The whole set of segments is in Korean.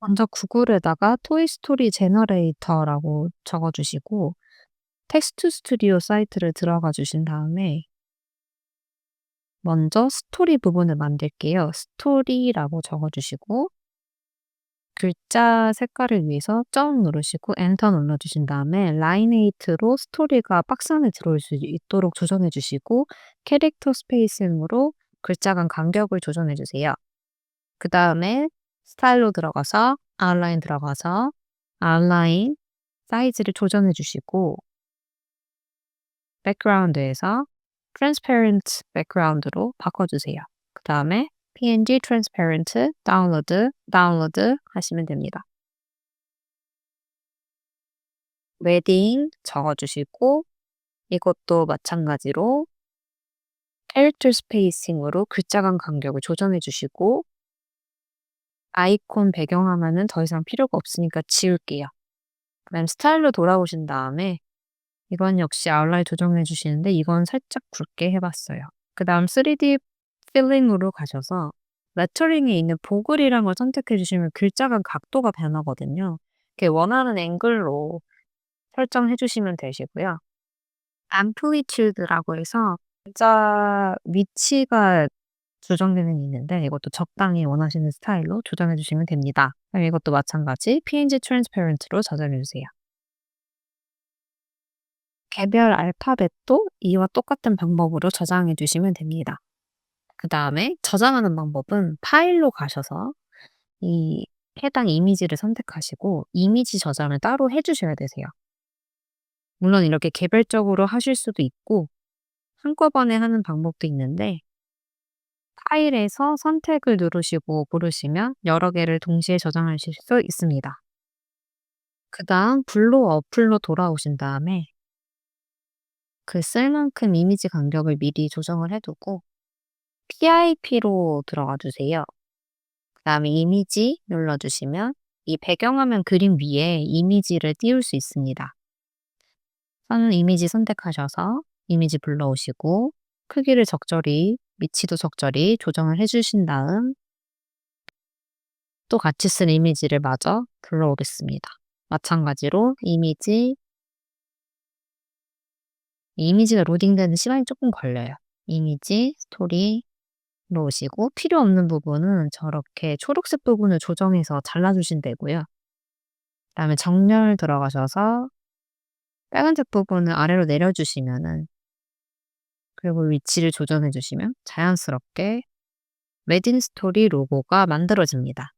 먼저 구글에다가 토이 스토리 제너레이터라고 적어 주시고 텍스트 스튜디오 사이트를 들어가 주신 다음에 먼저 스토리 부분을 만들게요. 스토리라고 적어 주시고 글자 색깔을 위해서 점 누르시고 엔터 눌러 주신 다음에 라인에이트로 스토리가 박스 안에 들어올 수 있도록 조정해 주시고 캐릭터 스페이싱으로 글자 간 간격을 조정해 주세요. 그 다음에 스타일로 들어가서 아웃라인 들어가서 아웃라인 사이즈를 조정해 주시고 백그라운드에서 transparent background로 바꿔주세요. 그 다음에 png transparent 다운로드 다운로드 하시면 됩니다. 웨딩 적어주시고 이것도 마찬가지로 character spacing으로 글자 간 간격을 조정해 주시고 아이콘 배경화면은 더 이상 필요가 없으니까 지울게요. 그다음 스타일로 돌아오신 다음에 이건 역시 아웃라인 조정해 주시는데 이건 살짝 굵게 해봤어요. 그 다음 3D 필링으로 가셔서 레터링에 있는 보글이란 걸 선택해 주시면 글자가 각도가 변하거든요. 이렇게 원하는 앵글로 설정해 주시면 되시고요. amplitude라고 해서 글자 위치가 조정되는 있는데 이것도 적당히 원하시는 스타일로 조정해 주시면 됩니다. 이것도 마찬가지 png transparent로 저장해 주세요. 개별 알파벳도 이와 똑같은 방법으로 저장해 주시면 됩니다. 그 다음에 저장하는 방법은 파일로 가셔서 이 해당 이미지를 선택하시고 이미지 저장을 따로 해주셔야 되세요. 물론 이렇게 개별적으로 하실 수도 있고 한꺼번에 하는 방법도 있는데 파일에서 선택을 누르시고 고르시면 여러 개를 동시에 저장하실 수 있습니다. 그 다음 블로 어플로 돌아오신 다음에 그 쓸 만큼 이미지 간격을 미리 조정을 해 두고 PIP로 들어가 주세요. 그 다음에 이미지 눌러 주시면 이 배경화면 그림 위에 이미지를 띄울 수 있습니다. 저는 이미지 선택하셔서 이미지 불러오시고 크기를 적절히, 위치도 적절히 조정을 해주신 다음 또 같이 쓴 이미지를 마저 불러오겠습니다. 마찬가지로 이미지 이미지가 로딩되는 시간이 조금 걸려요. 이미지, 스토리 놓으시고 필요 없는 부분은 저렇게 초록색 부분을 조정해서 잘라주시면 되고요. 그 다음에 정렬 들어가셔서 빨간색 부분을 아래로 내려주시면은 그리고 위치를 조정해 주시면 자연스럽게 메딘 스토리 로고가 만들어집니다.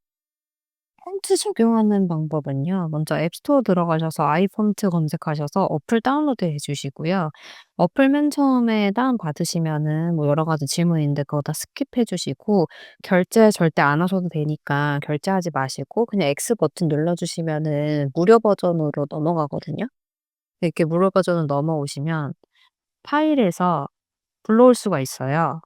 폰트 적용하는 방법은요. 먼저 앱스토어 들어가셔서 아이폰트 검색하셔서 어플 다운로드 해 주시고요. 어플 맨 처음에 다운받으시면은 뭐 여러 가지 질문이 있는데 그거 다 스킵해 주시고 결제 절대 안 하셔도 되니까 결제하지 마시고 그냥 X 버튼 눌러 주시면은 무료 버전으로 넘어가거든요. 이렇게 무료 버전으로 넘어오시면 파일에서 불러올 수가 있어요.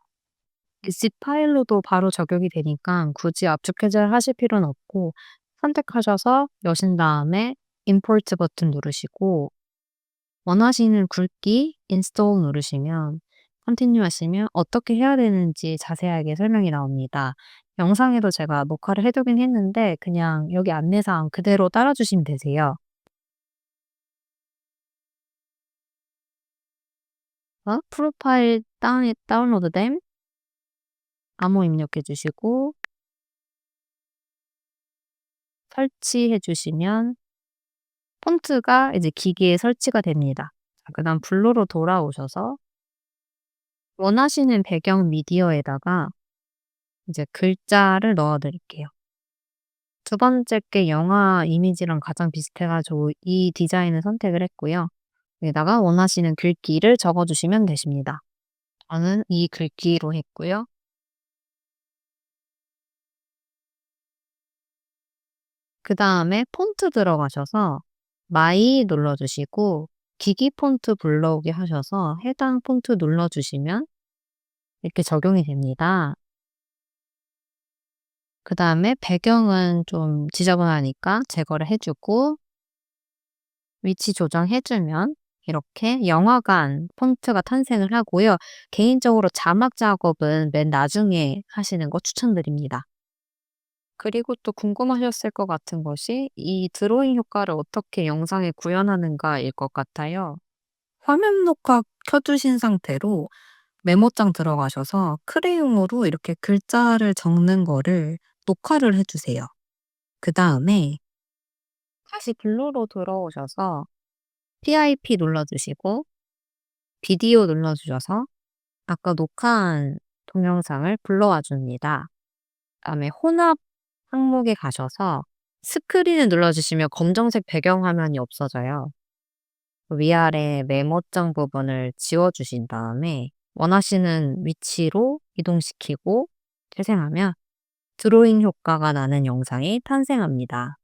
이 파일로도 바로 적용이 되니까 굳이 압축 해제를 하실 필요는 없고 선택하셔서 여신 다음에 임포트 버튼 누르시고 원하시는 굵기 인스톨 누르시면 컨티뉴 하시면 어떻게 해야 되는지 자세하게 설명이 나옵니다. 영상에도 제가 녹화를 해 두긴 했는데 그냥 여기 안내사항 그대로 따라 주시면 되세요. 어? 프로파일 다운, 다운로드됨 암호 입력해 주시고 설치해 주시면 폰트가 이제 기기에 설치가 됩니다. 그 다음 블루로 돌아오셔서 원하시는 배경 미디어에다가 이제 글자를 넣어 드릴게요. 두 번째 게 영화 이미지랑 가장 비슷해가지고 이 디자인을 선택을 했고요. 여기다가 원하시는 글귀를 적어주시면 되십니다. 저는 이 글귀로 했고요. 그 다음에 폰트 들어가셔서 마이 눌러주시고 기기 폰트 불러오게 하셔서 해당 폰트 눌러주시면 이렇게 적용이 됩니다. 그 다음에 배경은 좀 지저분하니까 제거를 해주고 위치 조정해주면 이렇게 영화관 폰트가 탄생을 하고요. 개인적으로 자막 작업은 맨 나중에 하시는 거 추천드립니다. 그리고 또 궁금하셨을 것 같은 것이 이 드로잉 효과를 어떻게 영상에 구현하는가일 것 같아요. 화면 녹화 켜 두신 상태로 메모장 들어가셔서 크레용으로 이렇게 글자를 적는 거를 녹화를 해 주세요. 그 다음에 다시 블루로 들어오셔서 PIP 눌러 주시고 비디오 눌러 주셔서 아까 녹화한 동영상을 불러와 줍니다. 그다음에 혼합 항목에 가셔서 스크린을 눌러 주시면 검정색 배경 화면이 없어져요. 위아래 메모장 부분을 지워 주신 다음에 원하시는 위치로 이동시키고 재생하면 드로잉 효과가 나는 영상이 탄생합니다.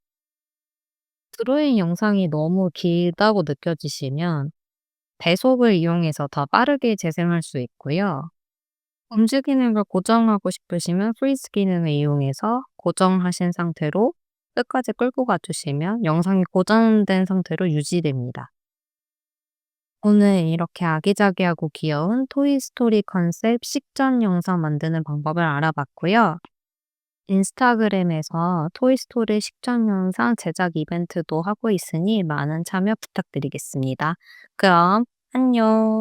드로잉 영상이 너무 길다고 느껴지시면 배속을 이용해서 더 빠르게 재생할 수 있고요. 움직 기능을 고정하고 싶으시면 프리즈 기능을 이용해서 고정하신 상태로 끝까지 끌고 가주시면 영상이 고정된 상태로 유지됩니다. 오늘 이렇게 아기자기하고 귀여운 토이스토리 컨셉 식전 영상 만드는 방법을 알아봤고요. 인스타그램에서 토이스토리 식전 영상 제작 이벤트도 하고 있으니 많은 참여 부탁드리겠습니다. 그럼 안녕.